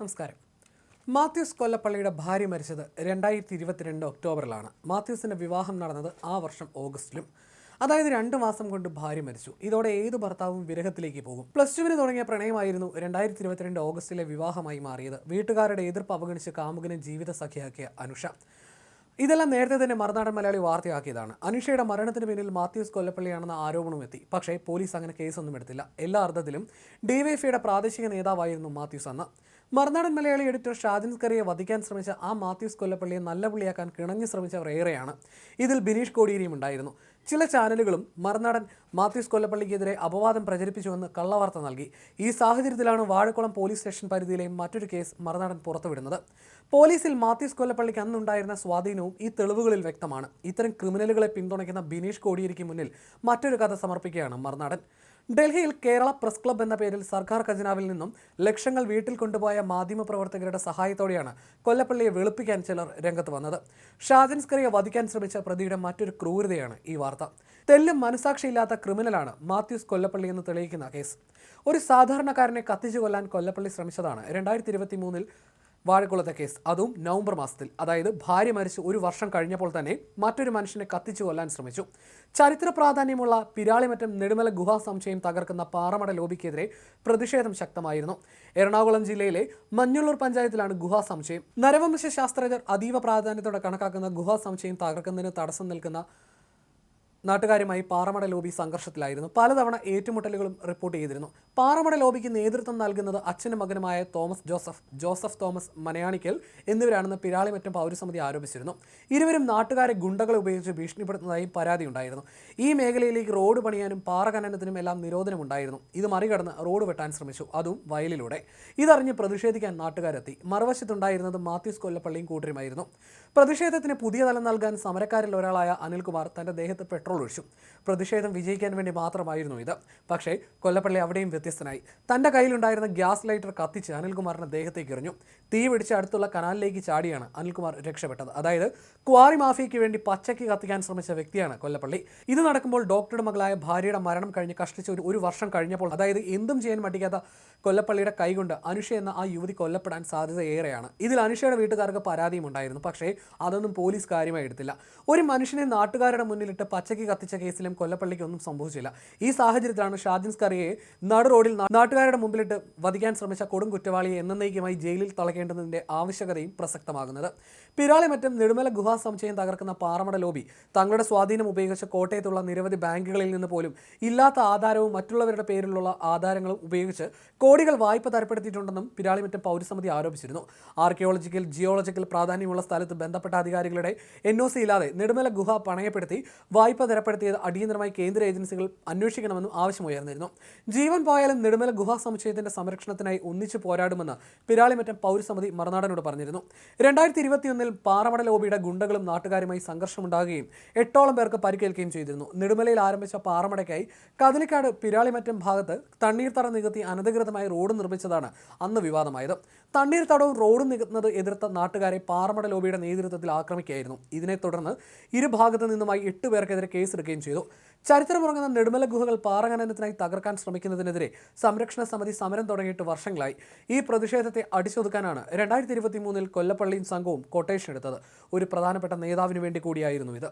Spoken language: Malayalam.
നമസ്കാരം. മാത്യൂസ് കൊല്ലപ്പള്ളിയുടെ ഭാര്യ മരിച്ചത് രണ്ടായിരത്തി ഇരുപത്തിരണ്ട് ഒക്ടോബറിലാണ്. മാത്യൂസിന്റെ വിവാഹം നടന്നത് ആ വർഷം ഓഗസ്റ്റിലും. അതായത് രണ്ട് മാസം കൊണ്ട് ഭാര്യ മരിച്ചു. ഇതോടെ ഏത് ഭർത്താവും വിരഹത്തിലേക്ക് പോകും. പ്ലസ് ടുവിന് തുടങ്ങിയ പ്രണയമായിരുന്നു രണ്ടായിരത്തി ഇരുപത്തിരണ്ട് ഓഗസ്റ്റിലെ വിവാഹമായി മാറിയത്. വീട്ടുകാരുടെ എതിർപ്പ് അവഗണിച്ച് കാമുകനെ ജീവിത സഖിയാക്കിയ അനുഷ. ഇതെല്ലാം നേരത്തെ തന്നെ മറുനാടൻ മലയാളി വാർത്തയാക്കിയതാണ്. അനുഷയുടെ മരണത്തിന് പിന്നിൽ മാത്യൂസ് കൊല്ലപ്പള്ളിയാണെന്ന ആരോപണവും എത്തി. പക്ഷേ പോലീസ് അങ്ങനെ കേസൊന്നും എടുത്തില്ല. എല്ലാ അർത്ഥത്തിലും ഡിവൈഎഫ്ഐയുടെ പ്രാദേശിക നേതാവായിരുന്നു മാത്യൂസ് അന്ന്. മറുനാടൻ മലയാളി എഡിറ്റർ ഷാജിൻ സ്കറിയെ വധിക്കാൻ ശ്രമിച്ച ആ മാത്യൂസ് കൊല്ലപ്പള്ളിയെ നല്ല പുള്ളിയാക്കാൻ കിണഞ്ഞു ശ്രമിച്ചവർ ഏറെയാണ്. ഇതിൽ ബിനീഷ് കോടിയേരിയും ഉണ്ടായിരുന്നു. ചില ചാനലുകളും മറുനാടൻ മാത്യൂസ് കൊല്ലപ്പള്ളിക്കെതിരെ അപവാദം പ്രചരിപ്പിച്ചുവെന്ന് കള്ളവാർത്ത നൽകി. ഈ സാഹചര്യത്തിലാണ് വാഴക്കുളം പോലീസ് സ്റ്റേഷൻ പരിധിയിലെ മറ്റൊരു കേസ് മറുനാടൻ പുറത്തുവിടുന്നത്. പോലീസിൽ മാത്യൂസ് കൊല്ലപ്പള്ളിക്ക് അന്നുണ്ടായിരുന്ന സ്വാധീനവും ഈ തെളിവുകളിൽ വ്യക്തമാണ്. ഇത്തരം ക്രിമിനലുകളെ പിന്തുണയ്ക്കുന്ന ബിനീഷ് കോടിയേരിക്ക് മുന്നിൽ മറ്റൊരു കഥ സമർപ്പിക്കുകയാണ് മറുനാടൻ. ഡൽഹിയിൽ കേരള പ്രസ് ക്ലബ് എന്ന പേരിൽ സർക്കാർ ഖജനാവിൽ നിന്നും ലക്ഷങ്ങൾ വീട്ടിൽ കൊണ്ടുപോയ മാധ്യമപ്രവർത്തകരുടെ സഹായത്തോടെയാണ് കൊല്ലപ്പള്ളിയെ വെളുപ്പിക്കാൻ ചിലർ രംഗത്ത് വന്നത്. ഷാജൻസ്കറിയെ വധിക്കാൻ ശ്രമിച്ച പ്രതിയുടെ മറ്റൊരു ക്രൂരതയാണ് ഈ വാർത്ത. തെല്ലും മനസാക്ഷിയില്ലാത്ത ക്രിമിനലാണ് മാത്യൂസ് കൊല്ലപ്പള്ളി എന്ന് തെളിയിക്കുന്ന കേസ്. ഒരു സാധാരണക്കാരനെ കത്തിച്ചു കൊല്ലാൻ കൊല്ലപ്പള്ളി ശ്രമിച്ചതാണ്. രണ്ടായിരത്തി ഇരുപത്തി മൂന്നിൽ വാഴക്കുളത്തെ കേസ് അതും നവംബർ മാസത്തിൽ. അതായത് ഭാര്യ മരിച്ച് ഒരു വർഷം കഴിഞ്ഞപ്പോൾ തന്നെ മറ്റൊരു മനുഷ്യനെ കത്തിച്ചു കൊല്ലാൻ ശ്രമിച്ചു. ചരിത്ര പ്രാധാന്യമുള്ള പിരാളിമറ്റം നെടുമല ഗുഹാ സംശയം തകർക്കുന്ന പാറമട ലോബിക്കെതിരെ പ്രതിഷേധം ശക്തമായിരുന്നു. എറണാകുളം ജില്ലയിലെ മഞ്ഞുള്ളൂർ പഞ്ചായത്തിലാണ് ഗുഹാ സംശയം. നരവംശ ശാസ്ത്രജ്ഞർ അതീവ പ്രാധാന്യത്തോടെ കണക്കാക്കുന്ന ഗുഹാ സംശയം തകർക്കുന്നതിന് തടസ്സം നിൽക്കുന്ന നാട്ടുകാരുമായി പാറമട ലോബി സംഘർഷത്തിലായിരുന്നു. പലതവണ ഏറ്റുമുട്ടലുകളും റിപ്പോർട്ട് ചെയ്തിരുന്നു. പാറമട ലോബിക്ക് നേതൃത്വം നൽകുന്നത് അച്ഛനും മകനുമായ തോമസ് ജോസഫ് ജോസഫ് തോമസ് മനയാണിക്കൽ എന്നിവരാണെന്ന് പിരാളിമറ്റം പൗരസമിതി ആരോപിച്ചിരുന്നു. ഇരുവരും നാട്ടുകാരെ ഗുണ്ടകളെ ഉപയോഗിച്ച് ഭീഷണിപ്പെടുത്തുന്നതായും പരാതിയുണ്ടായിരുന്നു. ഈ മേഖലയിലേക്ക് റോഡ് പണിയാനും പാറ ഖനനത്തിനും എല്ലാം നിരോധനമുണ്ടായിരുന്നു. ഇത് മറികടന്ന് റോഡ് വെട്ടാൻ ശ്രമിച്ചു. അതും വയലിലൂടെ. ഇതറിഞ്ഞ് പ്രതിഷേധിക്കാൻ നാട്ടുകാരെത്തി. മറുവശത്തുണ്ടായിരുന്നത് മാത്യൂസ് കൊല്ലപ്പള്ളിയും കൂട്ടരുമായിരുന്നു. പ്രതിഷേധത്തിന് പുതിയ തലം നൽകാൻ സമരക്കാരിൽ ഒരാളായ അനിൽകുമാർ തന്റെ ദേഹത്ത് പെട്രോൾ ഒഴിച്ചു. പ്രതിഷേധം വിജയിക്കാൻ വേണ്ടി മാത്രമായിരുന്നു ഇത്. പക്ഷേ കൊല്ലപ്പള്ളി അവിടെയും വ്യത്യസ്തനായി. തന്റെ കയ്യിലുണ്ടായിരുന്ന ഗ്യാസ് ലൈറ്റർ കത്തിച്ച് അനിൽകുമാറിന്റെ ദേഹത്തേക്ക് എറിഞ്ഞു. തീ പിടിച്ച് അടുത്തുള്ള കനാലിലേക്ക് ചാടിയാണ് അനിൽകുമാർ രക്ഷപ്പെട്ടത്. അതായത് ക്വാറി മാഫിയയ്ക്ക് വേണ്ടി പച്ചയ്ക്ക് കത്തിക്കാൻ ശ്രമിച്ച വ്യക്തിയാണ് കൊല്ലപ്പള്ളി. ഇത് നടക്കുമ്പോൾ ഡോക്ടറുടെ മകളായ ഭാര്യയുടെ മരണം കഴിഞ്ഞ് കഷ്ടിച്ച് ഒരു ഒരു വർഷം കഴിഞ്ഞപ്പോൾ അതായത് എന്തും ചെയ്യാൻ മടിക്കാത്ത കൊല്ലപ്പള്ളിയുടെ കൈകൊണ്ട് അനുഷ എന്ന ആ യുവതി കൊല്ലപ്പെടാൻ സാധ്യത ഏറെയാണ് ഇതിൽ അനുഷയുടെ വീട്ടുകാർക്ക് പരാതിയും ഉണ്ടായിരുന്നു. പക്ഷേ അതൊന്നും പോലീസ് കാര്യമായി എടുത്തില്ല. ഒരു മനുഷ്യനെ നാട്ടുകാരുടെ മുന്നിലിട്ട് പച്ചയ്ക്ക് കത്തിച്ച കേസിലും കൊല്ലപ്പള്ളിക്ക് ഒന്നും സംഭവിച്ചില്ല. ഈ സാഹചര്യത്തിലാണ് ഷാജിൻ സ്കറിയെ നടു റോഡിൽ നാട്ടുകാരുടെ മുമ്പിലിട്ട് വധിക്കാൻ ശ്രമിച്ച കൊടും കുറ്റവാളിയെ എന്നേക്കുമായി ജയിലിൽ തളയ്ക്കേണ്ടതിന്റെ ആവശ്യകതയും പ്രസക്തമാകുന്നത്. പിരാളിമറ്റം നെടുമല ഗുഹാ സമുച്ചയം തകർക്കുന്ന പാറമട ലോബി തങ്ങളുടെ സ്വാധീനം ഉപയോഗിച്ച് കോട്ടയത്തുള്ള നിരവധി ബാങ്കുകളിൽ നിന്ന് പോലും ഇല്ലാത്ത ആധാരവും മറ്റുള്ളവരുടെ പേരിലുള്ള ആധാരങ്ങളും ഉപയോഗിച്ച് കോടികൾ വായ്പ തരപ്പെടുത്തിയിട്ടുണ്ടെന്നും പിരാളിമറ്റം പൗരസമിതി ആരോപിച്ചിരുന്നു. ആർക്കിയോളജിക്കൽ ജിയോളജിക്കൽ പ്രാധാന്യമുള്ള സ്ഥലത്ത് ബന്ധപ്പെട്ട അധികാരികളുടെ എൻ ഇല്ലാതെ നെടുമല ഗുഹ പണയപ്പെടുത്തി വായ്പ തരപ്പെടുത്തിയത് അടിയന്തരമായി കേന്ദ്ര ഏജൻസികൾ അന്വേഷിക്കണമെന്നും ആവശ്യമുയർന്നിരുന്നു. ജീവൻ പോയാലും നെടുമല ഗുഹാ സമുച്ചയത്തിന്റെ സംരക്ഷണത്തിനായി ഒന്നിച്ചു പോരാടുമെന്ന് പിരാളിമറ്റം പൗരസമിതി മറുനാടനോട് പറഞ്ഞിരുന്നു. രണ്ടായിരത്തി ഇരുപത്തിയൊന്നിൽ പാറമട ലോബിയുടെ ഗുണ്ടകളും നാട്ടുകാരുമായി സംഘർഷമുണ്ടാകുകയും എട്ടോളം പേർക്ക് പരിക്കേൽക്കുകയും ചെയ്തിരുന്നു. നെടുമലയിൽ ആരംഭിച്ച പാറമടയ്ക്കായി കതിലിക്കാട് പിരാളിമറ്റം ഭാഗത്ത് തണ്ണീർത്തട നികത്തി അനധികൃതമായി റോഡ് നിർമ്മിച്ചതാണ് അന്ന് വിവാദമായത്. തണ്ണീർത്തടവും റോഡും നികത്തുന്നത് എതിർത്ത നാട്ടുകാരെ പാറമട ലോബിയുടെ നേതൃത്വത്തിൽ ആക്രമിക്കുകയായിരുന്നു. ഇതിനെ തുടർന്ന് ഇരുഭാഗത്തു നിന്നുമായി എട്ട് പേർക്കെതിരെ കേസെടുക്കുകയും ചെയ്തു. ചരിത്രമുറങ്ങുന്ന നെടുമല ഗുഹകൾ പാറഖനനത്തിനായി തകർക്കാൻ ശ്രമിക്കുന്നതിനെതിരെ സംരക്ഷണ സമിതി സമരം തുടങ്ങിയിട്ട് വർഷങ്ങളായി. ഈ പ്രതിഷേധത്തെ അടിച്ചൊതുക്കാനാണ് രണ്ടായിരത്തി ഇരുപത്തി മൂന്നിൽ കൊല്ലപ്പള്ളിയും സംഘവും കൊട്ടേഷൻ എടുത്തത്. ഒരു പ്രധാനപ്പെട്ട നേതാവിന് വേണ്ടി കൂടിയായിരുന്നു ഇത്.